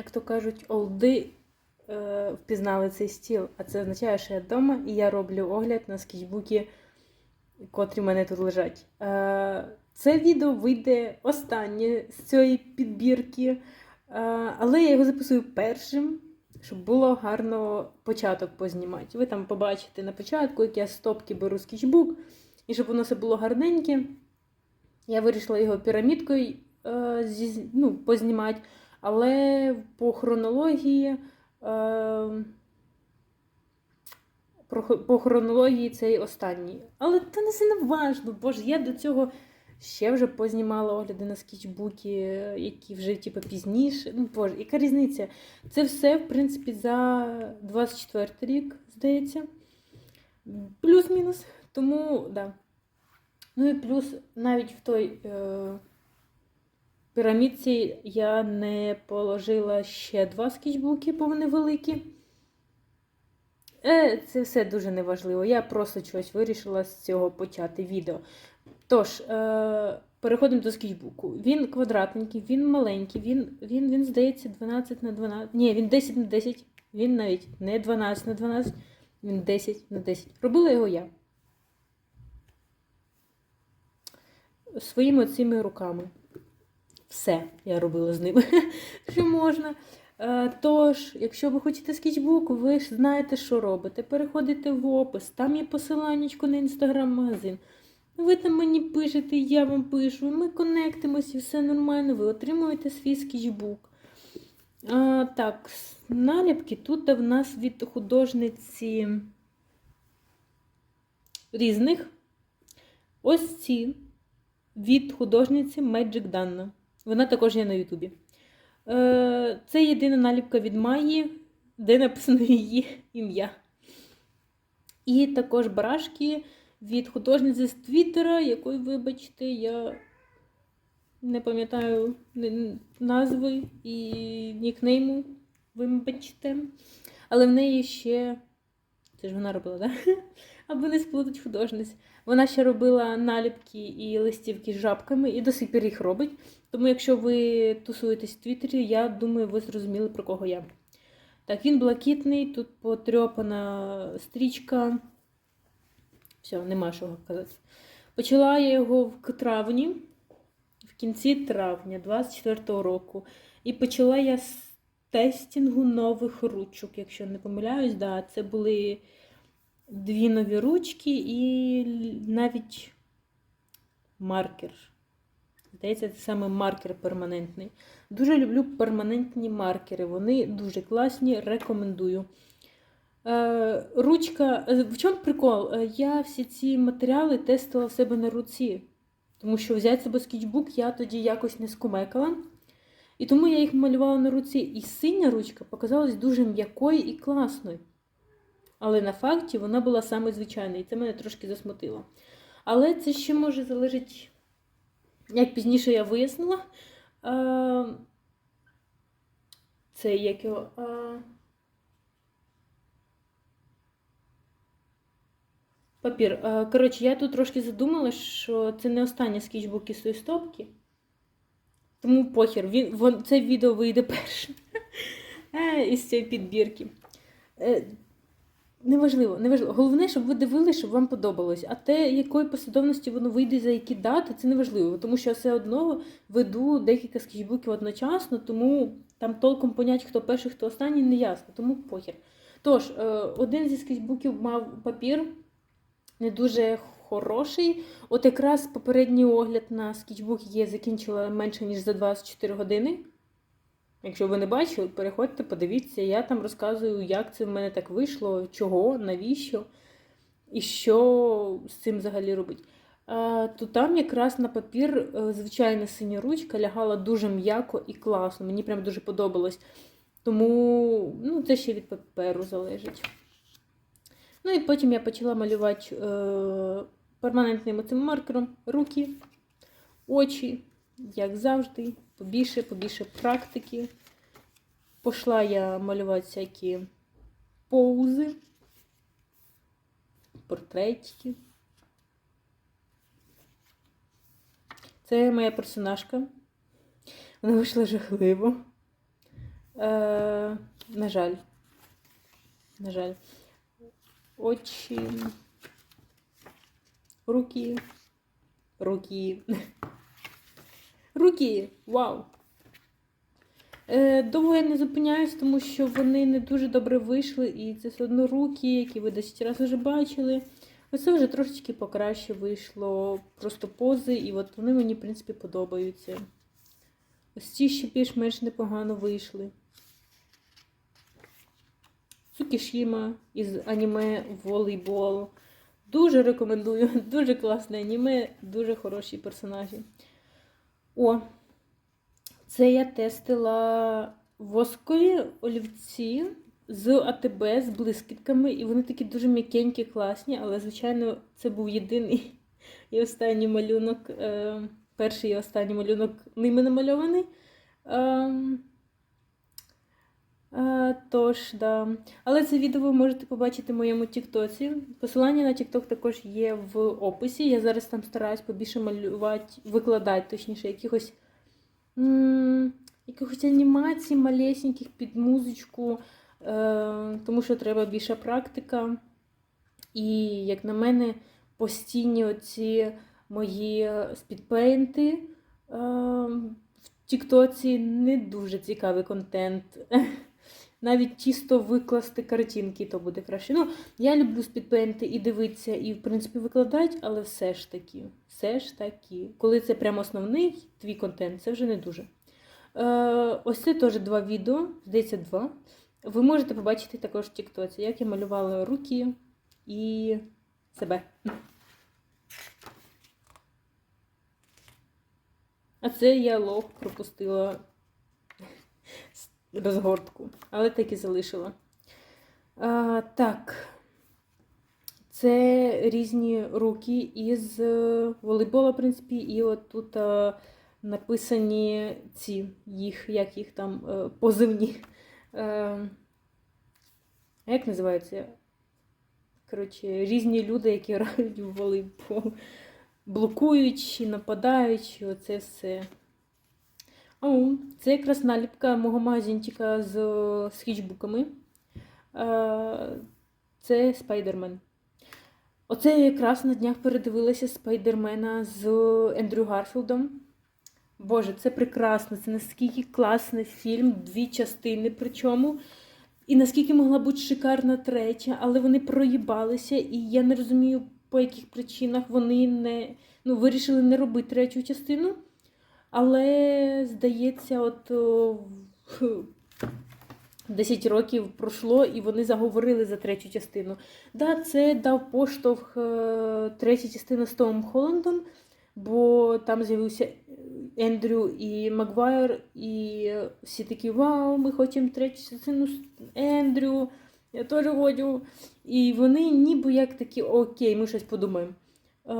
як то кажуть, олди е, впізнали цей стіл. А це означає, що я вдома і я роблю огляд на скетчбуки, котрі в мене тут лежать. Е, це відео вийде останнє з цієї підбірки, е, але я його записую першим, щоб було гарно початок познімати. Ви там побачите на початку, як я стопки беру скетчбук, і щоб воно все було гарненьке. Я вирішила його пірамідкою е, зі, ну, познімати, але по хронології. Е, по хронології цей останній. Але це не важно, бо ж я до цього ще вже познімала огляди на скетчбуки, які вже типу, пізніше. Ну, боже, яка різниця? Це все, в принципі, за 24 рік, здається. Плюс-мінус. Тому, да. Ну і плюс навіть в той е, пірамідці я не положила ще два скетчбуки, бо вони великі. Е, це все дуже неважливо. Я просто чогось вирішила з цього почати відео. Тож, е, переходимо до скетчбуку. Він квадратненький, він маленький, він, він, він здається, 12 на 12. Ні, він 10 на 10. Він навіть не 12 на 12, він 10 на 10. Робила його я. Своїми цими руками. Все я робила з ними, що можна. Е, Тож, якщо ви хочете скетчбук, ви ж знаєте, що робите. Переходите в опис, там є посиланнячко на інстаграм-магазин. Ви там мені пишете, я вам пишу, ми конектимося, все нормально, ви отримуєте свій скетчбук. А, так, наліпки тут в нас від художниці різних. Ось ці від художниці Magic Dana. Вона також є на Ютубі. Е, Це єдина наліпка від Майї, де написано її ім'я. І також барашки від художниці з Твіттера, якої, вибачте, я не пам'ятаю назви і нікнейму, вибачте. Але в неї ще. Це ж вона робила, так? Да? Аби не сплутать художниць. Вона ще робила наліпки і листівки з жабками, і до сих пір їх робить. Тому, якщо ви тусуєтесь в Твіттері, я думаю, ви зрозуміли, про кого я. Так, він блакитний, тут потрьопана стрічка. Все, нема що казати. Почала я його в травні, в кінці травня 24-го року. І почала я з тестінгу нових ручок, якщо не помиляюсь, да, це були дві нові ручки і навіть маркер. Здається, це саме маркер перманентний. Дуже люблю перманентні маркери. Вони дуже класні, рекомендую. Е, ручка. е, В чому прикол? Е, Я всі ці матеріали тестила в себе на руці. Тому що взяти себе скетчбук я тоді якось не скумекала. І тому я їх малювала на руці. І синя ручка показалась дуже м'якою і класною. Але на факті вона була саме звичайна, і це мене трошки засмутило. Але це ще може залежати, як пізніше я вияснила. А, це як його. А, папір. Коротше, я тут трошки задумала, що це не останній скетчбук із цієї стопки. Тому похер, він, вон, це відео вийде першим Е, із цієї підбірки. Неважливо, неважливо. Головне, щоб ви дивилися, щоб вам подобалось. А те, якої послідовності воно вийде за які дати, це неважливо. Тому що я все одно веду декілька скетчбуків одночасно, тому там толком понять, хто перший, хто останній, не ясно, тому похер. Тож, е, один зі скетчбуків мав папір не дуже хороший. От якраз попередній огляд на скетчбук є закінчила менше, ніж за 24 години. Якщо ви не бачили, переходьте, подивіться. Я там розказую, як це в мене так вийшло, чого, навіщо і що з цим взагалі робить. То там якраз на папір е, звичайна синя ручка лягала дуже м'яко і класно. Мені прям дуже подобалось. Тому ну, це ще від паперу залежить. Ну і потім я почала малювати е, перманентним цим маркером руки, очі, як завжди, побільше, побільше практики. Пішла я малювати всякі поузи, портретики. Це моя персонажка. Вона вийшла жахливо. Е, на жаль. На жаль. Очі. Руки. Руки. Руки! Вау! Е, довго я не зупиняюсь, тому що вони не дуже добре вийшли, і це все одно руки, які ви 10 разів вже бачили. Оце вже трошечки покраще вийшло, просто пози, і от вони мені, в принципі, подобаються. Ось ці ще більш-менш непогано вийшли. Цукішіма із аніме волейбол. Дуже рекомендую, дуже класне аніме, дуже хороші персонажі. О, це я тестила воскові олівці з АТБ, з блискітками, і вони такі дуже м'якенькі, класні, але, звичайно, це був єдиний і останній малюнок, е, перший і останній малюнок ними намальований. Тож, да. Але це відео ви можете побачити в моєму Тіктоці. Посилання на Тікток також є в описі. Я зараз там стараюсь побільше малювати, викладати, точніше, якихось м, якихось анімацій малесеньких під музичку, е, тому що треба більша практика. І, як на мене, постійні оці мої спідпейнти е, в Тіктоці не дуже цікавий контент. Навіть чисто викласти картинки, то буде краще. Ну, я люблю спідпейнти і дивитися, і, в принципі, викладати, але все ж таки, все ж таки, коли це прямо основний твій контент, це вже не дуже. Е, ось це теж два відео, здається, два. Ви можете побачити також в Тіктоці, як я малювала руки і себе. А це я лох пропустила розгортку, але так і залишила. А, так, це різні руки із е, волейбола, в принципі, і от тут а, написані ці їх, як їх там е, позивні. Е, як називається? Коротше, різні люди, які грають в волейбол, блокуючи, нападаючи, оце все. Це якраз наліпка мого магазинчика з скетчбуками. Е, Це Спайдермен. Оце я якраз на днях передивилася Спайдермена з Ендрю Гарфілдом. Боже, це прекрасно, це наскільки класний фільм, дві частини причому. І наскільки могла бути шикарна третя, але вони проїбалися, і я не розумію, по яких причинах вони не ну, вирішили не робити третю частину. Але, здається, от о, 10 років пройшло, і вони заговорили за третю частину. Да, це дав поштовх е, третя частина з Томом Холландом, бо там з'явився Ендрю і Маквайр, і всі такі Вау, ми хочемо третю частину з Ендрю, я теж хочу. І вони ніби як такі окей, ми щось подумаємо. Е,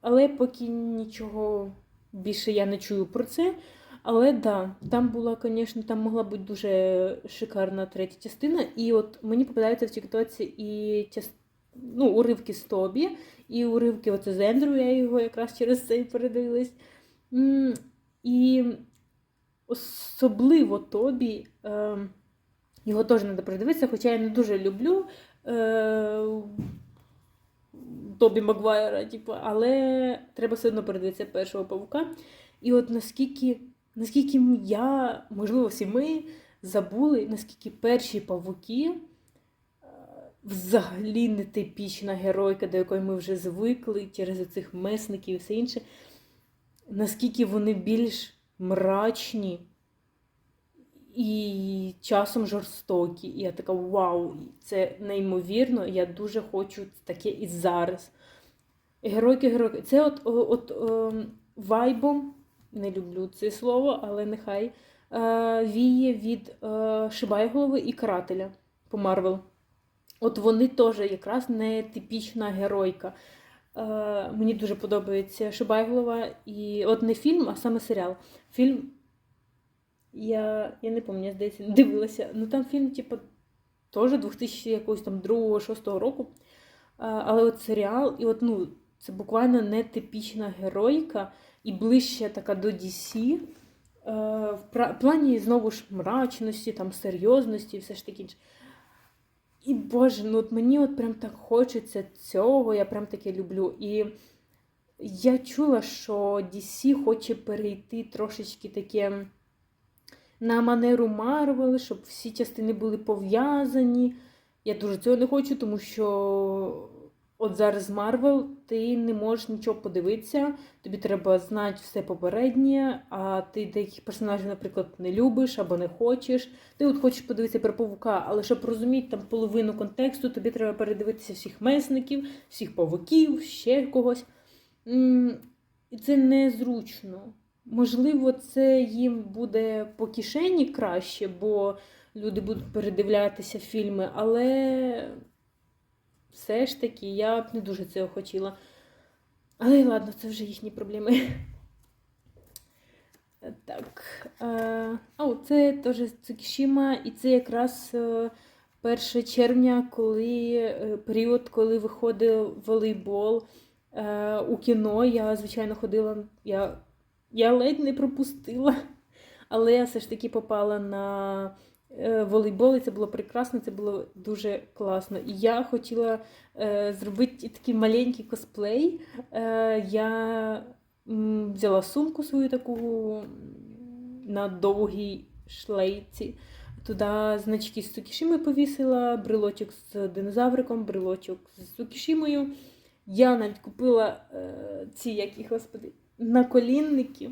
але поки нічого більше я не чую про це. Але да, там була, звісно, там могла бути дуже шикарна третя частина. І от мені попадається в Тіктоці і част... ну, уривки з Тобі, і уривки оце з Ендрю, я його якраз через це і передивилась. І особливо Тобі. Е, його теж треба передивитися, хоча я не дуже люблю. Тобі Магуайра, типу, але треба все одно передивитися першого павука. І от наскільки, наскільки я, можливо, всі ми забули, наскільки перші павуки е, взагалі не типічна геройка, до якої ми вже звикли через цих месників і все інше, наскільки вони більш мрачні і часом жорстокі. І я така вау, це неймовірно. Я дуже хочу таке і зараз. Геройки, геройки. Це от от, от вайбом, не люблю це слово, але нехай е, віє від е, Шибайголови і Карателя по Марвел. От вони теж якраз не типічна геройка. Е, Мені дуже подобається Шибайголова. І от не фільм, а саме серіал. Фільм я я не пам'ятаю, здається, дивилася. Ну там фільм, типу, теж 2000 якогось там 2-6 року. Але от серіал, і от, ну, це буквально не типічна геройка і ближче така до DC. в плані знову ж мрачності, там, серйозності і все ж таки інше. І Боже, ну от мені от прям так хочеться цього, я прям таке люблю. І я чула, що DC хоче перейти трошечки таке на манеру Марвел, щоб всі частини були пов'язані. Я дуже цього не хочу, тому що от зараз Марвел ти не можеш нічого подивитися, тобі треба знати все попереднє, а ти деяких персонажів, наприклад, не любиш або не хочеш. Ти от хочеш подивитися про павука, але щоб розуміти там половину контексту, тобі треба передивитися всіх месників, всіх павуків, ще когось. І це незручно. Можливо, це їм буде по кишені краще, бо люди будуть передивлятися фільми, але все ж таки я б не дуже цього хотіла. Але ладно, це вже їхні проблеми. Так. Е, а, це теж Цукішіма, і це якраз е, 1 червня, коли е, період, коли виходив волейбол е, у кіно. Я, звичайно, ходила. Я, я ледь не пропустила, але я все ж таки попала на е, волейбол, і це було прекрасно, це було дуже класно. І я хотіла е, зробити такий маленький косплей. Е, я взяла сумку свою таку на довгій шлейці. Туди значки з Цукішими повісила, брелочок з динозавриком, брелочок з Цукішимою. Я навіть купила е, ці, які, господи, наколінники.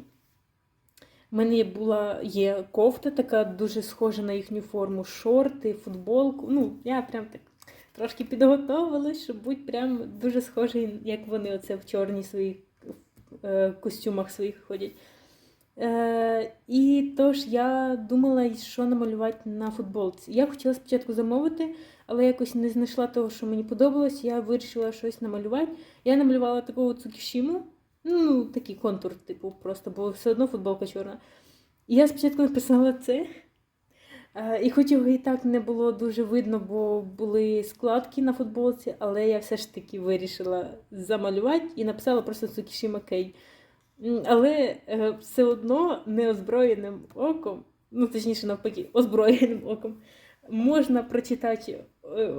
У мене була є кофта, така дуже схожа на їхню форму, шорти, футболку. Ну, я прям так трошки підготовилась, щоб бути прям дуже схожий, як вони оце в чорній своїх е, костюмах своїх ходять. Е, і тож я думала, що намалювати на футболці. Я хотіла спочатку замовити, але якось не знайшла того, що мені подобалось. Я вирішила щось намалювати. Я намалювала такого цукішіму, ну, такий контур, типу, просто, бо все одно футболка чорна. І я спочатку написала це. Е, І хоч його і так не було дуже видно, бо були складки на футболці, але я все ж таки вирішила замалювати і написала просто Цукішіма Кей. Але е, все одно неозброєним оком, ну точніше навпаки, озброєним оком, можна прочитати е,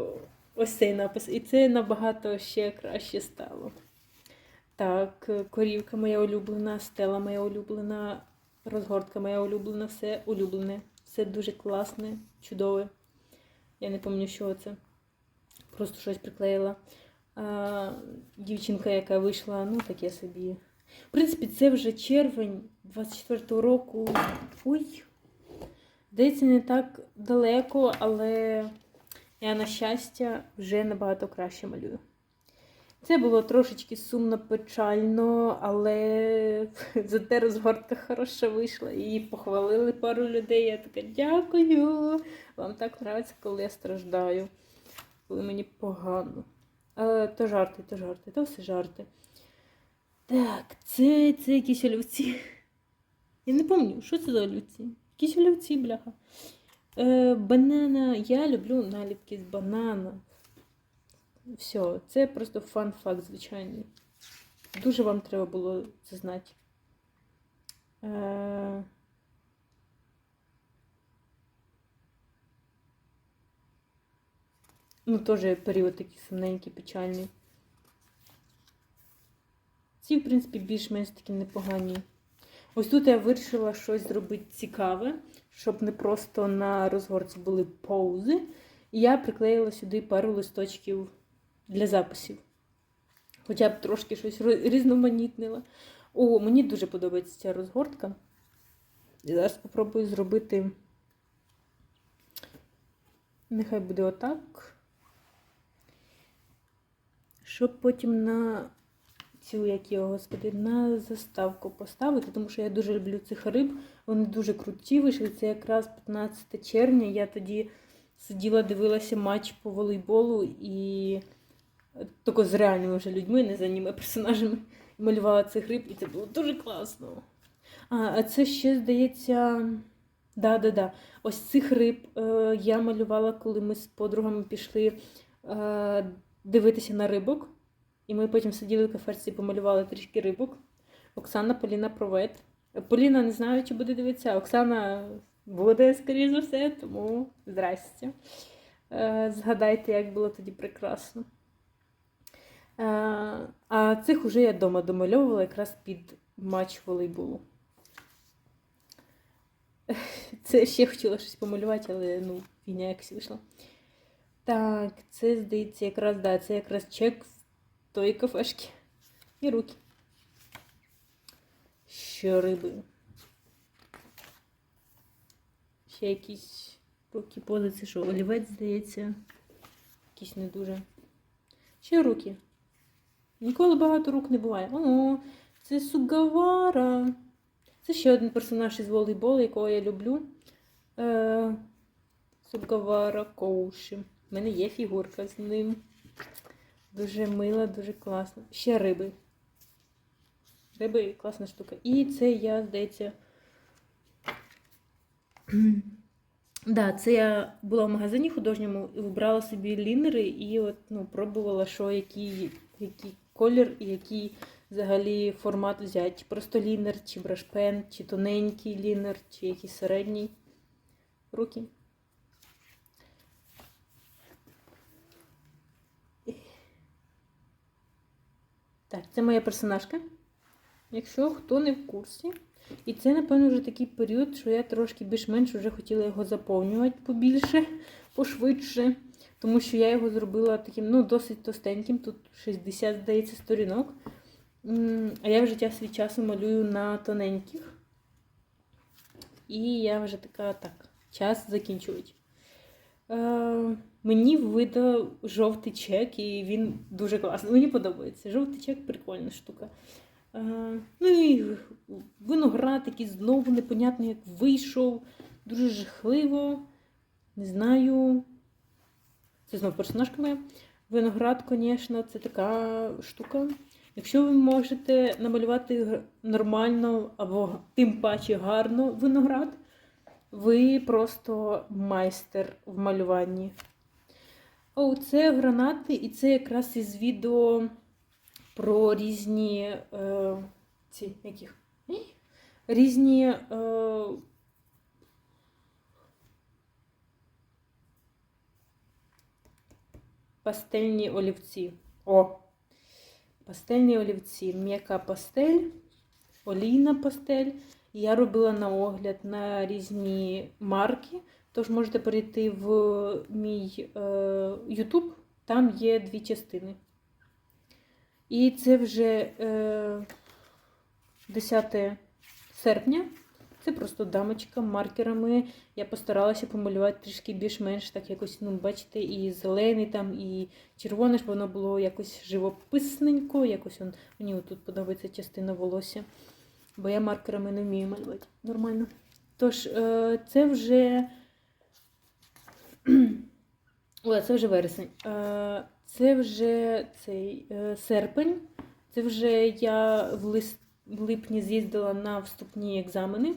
ось цей напис, і це набагато ще краще стало. Так, корівка моя улюблена, стела моя улюблена, розгортка моя улюблена, все улюблене, все дуже класне, чудове. Я не пам'ятаю, що це. Просто щось приклеїла. А, дівчинка, яка вийшла, ну таке собі. В принципі, це вже червень 24-го року. Ой. Здається, не так далеко, але я, на щастя, вже набагато краще малюю. Це було трошечки сумно печально, але зате розгортка хороша вийшла. Її похвалили пару людей. Я така дякую. Вам так подобається, коли я страждаю, коли мені погано. Але то жарти, то жарти, то все жарти. Так, це, це якісь олівці. Я не пам'ятаю, що це за олівці? Якісь олівці, бляха. Е, банана. Я люблю наліпки з банана. Все, це просто фан-факт звичайний. Дуже вам треба було це знати. Е... Ну, теж період такий сумненький, печальний. Ці, в принципі, більш-менш такі непогані. Ось тут я вирішила щось зробити цікаве, щоб не просто на розгорці були паузи. І я приклеїла сюди пару листочків для записів. Хоча б трошки щось різноманітнила. О, мені дуже подобається ця розгортка. І зараз спробую зробити. Нехай буде отак. Щоб потім на цю, як його, господи, на заставку поставити, тому що я дуже люблю цих риб. Вони дуже круті вийшли. Це якраз 15 червня. Я тоді сиділа, дивилася матч по волейболу і тільки з реальними вже людьми, не за аніме персонажами, малювала цих риб, і це було дуже класно. А, це ще, здається. Да-да-да. Ось цих риб е, я малювала, коли ми з подругами пішли е, дивитися на рибок. І ми потім сиділи в кафешці і помалювали трішки рибок. Оксана Поліна Провет. Поліна не знаю, чи буде дивитися, Оксана буде, скоріш за все, тому здрасте. Е, Згадайте, як було тоді прекрасно. Е, А цих уже я вдома домальовувала якраз під матч волейболу. Це ще хотіла щось помалювати, але ну, фігня якось вийшла. Так, це здається, якраз, да, це якраз чек з тої кафешки. І руки. Ще риби. Ще якісь руки пози, що, олівець, здається. Якісь не дуже. Ще руки. Ніколи багато рук не буває. О, це Сугавара. Це ще один персонаж із волейболу, якого я люблю. Е, Сугавара Коуші. У мене є фігурка з ним. Дуже мила, дуже класно. Ще риби. Риби класна штука. І це я, здається. Да, це я була в магазині художньому і вибрала собі лінери і от, ну, пробувала, що який, який колір який взагалі формат взяти. Чи просто лінер, чи брашпен, чи тоненький лінер, чи якийсь середній. Руки. Так, це моя персонажка. Якщо хто не в курсі. І це, напевно, вже такий період, що я трошки більш-менш вже хотіла його заповнювати побільше, пошвидше. Тому що я його зробила таким, ну, досить товстеньким. Тут 60, здається, сторінок. А я вже час від часу малюю на тоненьких. І я вже така, так, час закінчувати. Е, мені видав жовтий чек, і він дуже класний. Мені подобається. Жовтий чек прикольна штука. Е, ну і виноград, який знову непонятно, як вийшов. Дуже жахливо. Не знаю. Це знову персонажка моя. Виноград, звісно, це така штука. Якщо ви можете намалювати нормально або тим паче гарно виноград, ви просто майстер в малюванні. О, це гранати, і це якраз із відео про різні е, ці яких? Різні. Е, пастельні олівці. О! Пастельні олівці. М'яка пастель, олійна пастель. Я робила на огляд на різні марки. Тож можете перейти в мій е, YouTube, там є дві частини. І це вже е, 10 серпня. Це просто дамочка маркерами. Я постаралася помалювати трішки більш-менш так якось, ну, бачите, і зелений там, і червоне, щоб воно було якось живописненько. Якось он, мені тут подобається частина волосся. Бо я маркерами не вмію малювати нормально. Тож, е, це вже. О, це вже вересень. Е, Це вже цей е, серпень. Це вже я в, липні з'їздила на вступні екзамени.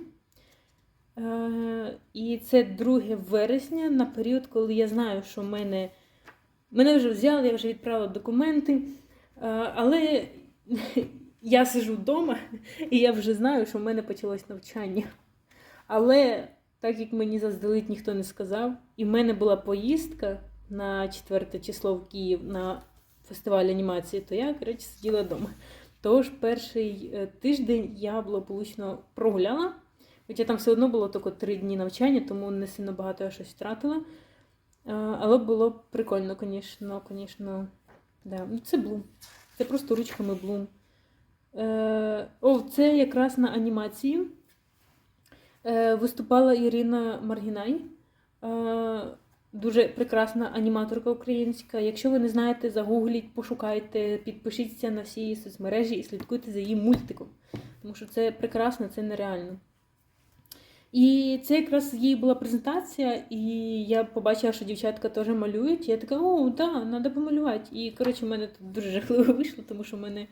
Е, І це 2 вересня на період, коли я знаю, що мене. Мене вже взяли, я вже відправила документи. Е, Але я сижу вдома і я вже знаю, що в мене почалось навчання. Але так як мені заздалегідь ніхто не сказав, і в мене була поїздка на 4 число в Київ на фестиваль анімації, то я, коротше, сиділа вдома. Тож перший е, тиждень я благополучно прогуляла. Хоча там все одно було тільки три дні навчання, тому не сильно багато я щось втратила. Але було прикольно, звісно, звісно. Да. Ну, Це блум. Це просто ручками блум. Е, О, це якраз на анімації. Е, Виступала Ірина Маргінай. Е, Дуже прекрасна аніматорка українська. Якщо ви не знаєте, загугліть, пошукайте, підпишіться на всі соцмережі і слідкуйте за її мультиком. Тому що це прекрасно, це нереально. І це якраз її була презентація, і я побачила, що дівчатка теж малюють. І я така, о, так, треба помалювати. І коротше, в мене тут дуже жахливо вийшло, тому що в мене,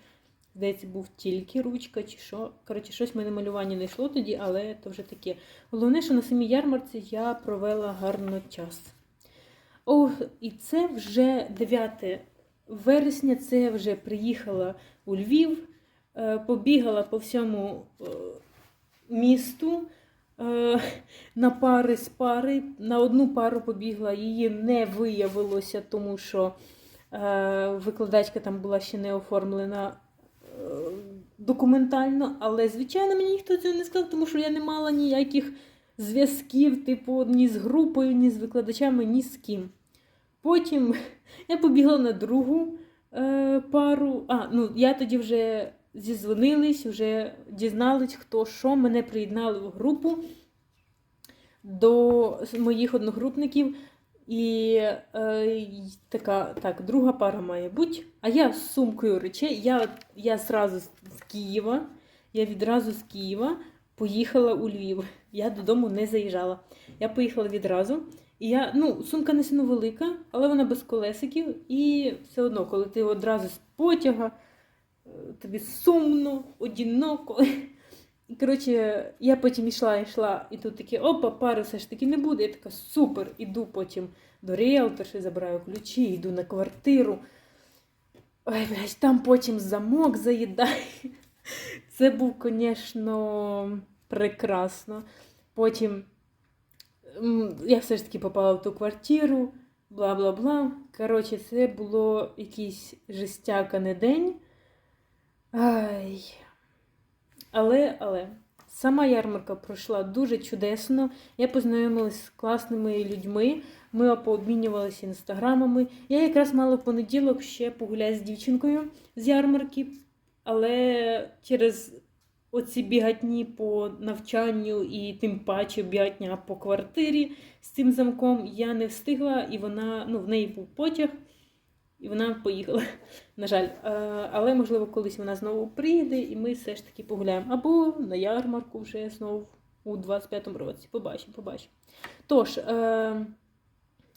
здається, був тільки ручка чи що. Коротше, щось в мене малювання не йшло тоді, але то вже таке. Головне, що на самій ярмарці я провела гарно час. О, і це вже 9 вересня, це вже приїхала у Львів, е, побігала по всьому. е, місту на пари з пари. На одну пару побігла, її не виявилося, тому що е, викладачка там була ще не оформлена е, документально, але, звичайно, мені ніхто цього не сказав, тому що я не мала ніяких зв'язків, типу, ні з групою, ні з викладачами, ні з ким. Потім я побігла на другу е, пару. А, ну я тоді вже зізвонились, вже дізнались, хто що. Мене приєднали в групу до моїх одногрупників. І е, така, так, друга пара має бути. А я з сумкою речей. Я, я зразу з Києва, я відразу з Києва поїхала у Львів. Я додому не заїжджала. Я поїхала відразу. І я, ну, сумка не сильно велика, але вона без колесиків. І все одно, коли ти одразу з потяга, тобі сумно, одиноко. І коротше, я потім йшла, йшла, і тут таке, опа, пари все ж таки не буде. Я така супер, іду потім до ріелторші, забираю ключі, йду на квартиру. Ой, блядь, там потім замок заїдає. Це був, звісно, прекрасно. Потім я все ж таки попала в ту квартиру, бла-бла-бла. Коротше, це було якийсь жестяка день. Ай. Але, але, сама ярмарка пройшла дуже чудесно. Я познайомилася з класними людьми. Ми пообмінювалися інстаграмами. Я якраз мала в понеділок ще погуляти з дівчинкою з ярмарки, але через оці бігатні по навчанню і тим паче бігатня по квартирі з цим замком я не встигла, і вона, ну, в неї був потяг, і вона поїхала. На жаль, Е, але можливо колись вона знову приїде, і ми все ж таки погуляємо. Або на ярмарку вже знову у 25-му році. Побачимо, побачимо. Тож, е,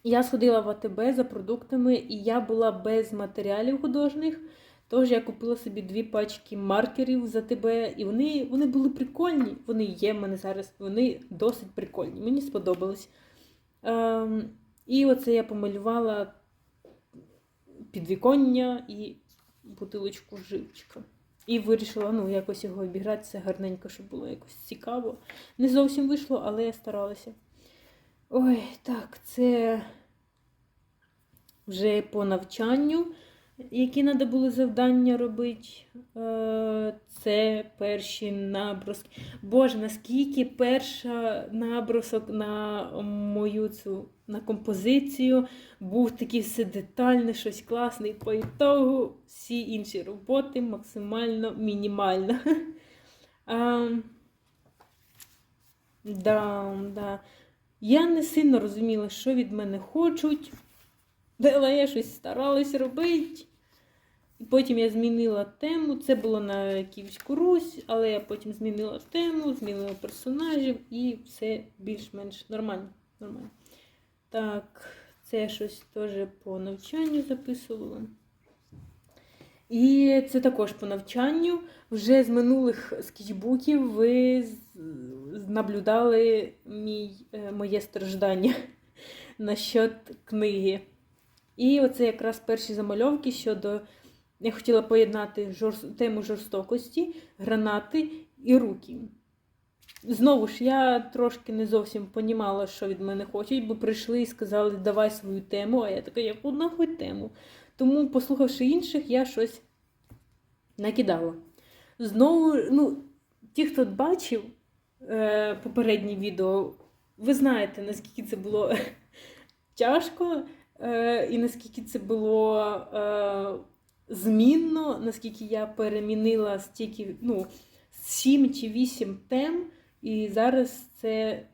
я сходила в АТБ за продуктами, і я була без матеріалів художніх. Тож я купила собі дві пачки маркерів за тебе, і вони, вони були прикольні. Вони є в мене зараз, вони досить прикольні. Мені сподобались. Ем, і оце я помалювала підвіконня і бутилочку живчика. І вирішила ну, якось його обіграти, це гарненько, щоб було якось цікаво. Не зовсім вийшло, але я старалася. Ой, так, це вже по навчанню, які треба було завдання робити. Е, Це перші наброски. Боже, наскільки перша набросок на мою цю на композицію був такий все детальне, щось класне. І по ітогу всі інші роботи максимально мінімально. Да, да. Я не сильно розуміла, що від мене хочуть, але я щось старалась робити. Потім я змінила тему. Це було на Київську Русь, але я потім змінила тему, змінила персонажів і все більш-менш нормально. нормально. Так, це щось теж по навчанню записувала. І це також по навчанню. Вже з минулих скетчбуків ви наблюдали мій, е, моє страждання насчет книги. І оце якраз перші замальовки щодо. Я хотіла поєднати жорс... тему жорстокості, гранати і руки. Знову ж, я трошки не зовсім понімала, що від мене хочуть, бо прийшли і сказали, давай свою тему, а я така, яку нахуй тему. Тому, послухавши інших, я щось накидала. Знову, ну, ті, хто бачив е, попереднє відео, ви знаєте, наскільки це було тяжко, е, і наскільки це було е, змінно, наскільки я перемінила стільки, ну, 7 чи 8 тем, і зараз це.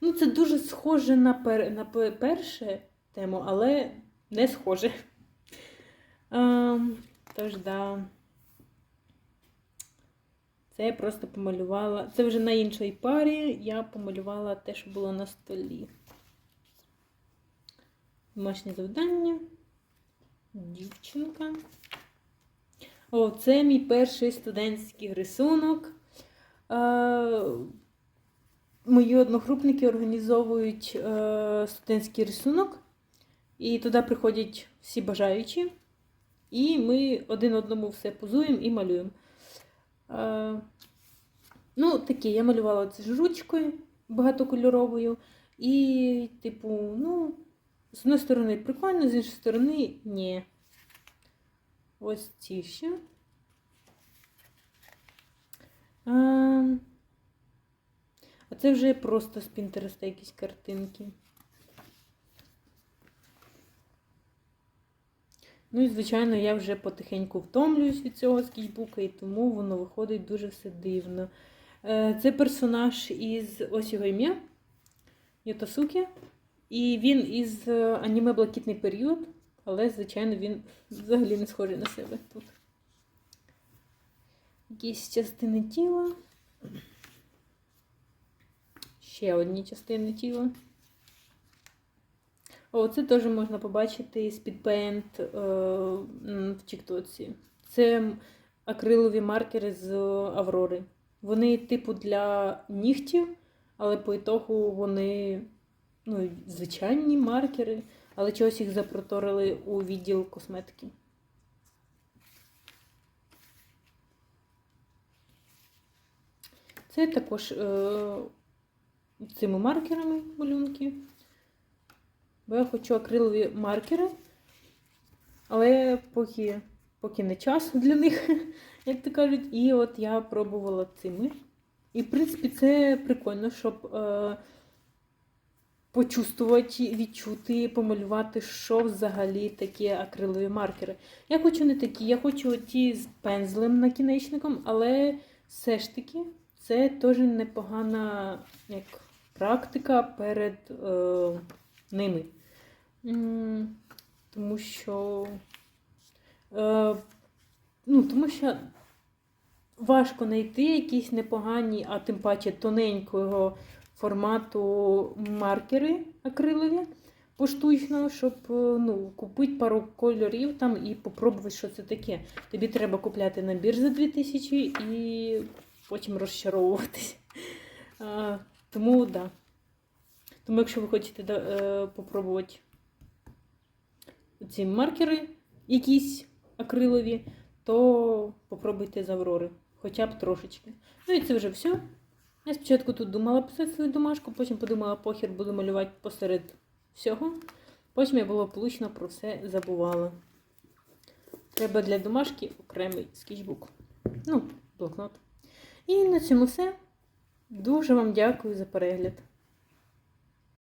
Ну, це дуже схоже на, пер, на перше тему, але не схоже. Ем, тож, да. Це я просто помалювала. Це вже на іншій парі я помалювала те, що було на столі. Домашнє завдання. Дівчинка. О, це мій перший студентський рисунок. Е, мої одногрупники організовують е, студентський рисунок, і туди приходять всі бажаючі, і ми один одному все позуємо і малюємо. Е, Ну, таке, я малювала це ж ручкою багатокольоровою. І, типу, ну, з одної сторони прикольно, з іншої сторони ні. Ось ці ще. А, це вже просто з Пінтереста якісь картинки. Ну і, звичайно, я вже потихеньку втомлююсь від цього скетчбука, і тому воно виходить дуже все дивно. Е, Це персонаж із ось його ім'я Йотасуки. І він із е, аніме Блакитний період, але, звичайно, він взагалі не схожий на себе тут. Якісь частини тіла. Ще одні частини тіла. О, це теж можна побачити з підпейнт е, в Тіктоці. Це акрилові маркери з Аврори. Вони, типу, для нігтів, але по ітогу вони ну, звичайні маркери, але чогось їх запроторили у відділ косметики. Це також е, цими маркерами малюнки. Бо я хочу акрилові маркери, але поки, поки не час для них, як то кажуть. І от я пробувала цими. І, в принципі, це прикольно, щоб е, почувствувати, відчути, помалювати, що взагалі таке акрилові маркери. Я хочу не такі, я хочу ті з пензлем накінечником, але все ж таки це теж непогана як, практика перед е, ними. Тому що, е, ну, тому що важко знайти якісь непогані, а тим паче тоненького формату маркери акрилові поштучно, щоб е, ну, купити пару кольорів там і попробувати, що це таке. Тобі треба купляти набір за 2000 і потім розчаровуватись. А, тому. Да. Тому, якщо ви хочете да, е, попробувати ці маркери якісь акрилові, то попробуйте з Аврори. Хоча б трошечки. Ну і це вже все. Я спочатку тут думала писати свою домашку, потім подумала, похір буду малювати посеред всього. Потім я благополучно про все забувала. Треба для домашки окремий скетчбук. Ну, блокнот. І на цьому все. Дуже вам дякую за перегляд.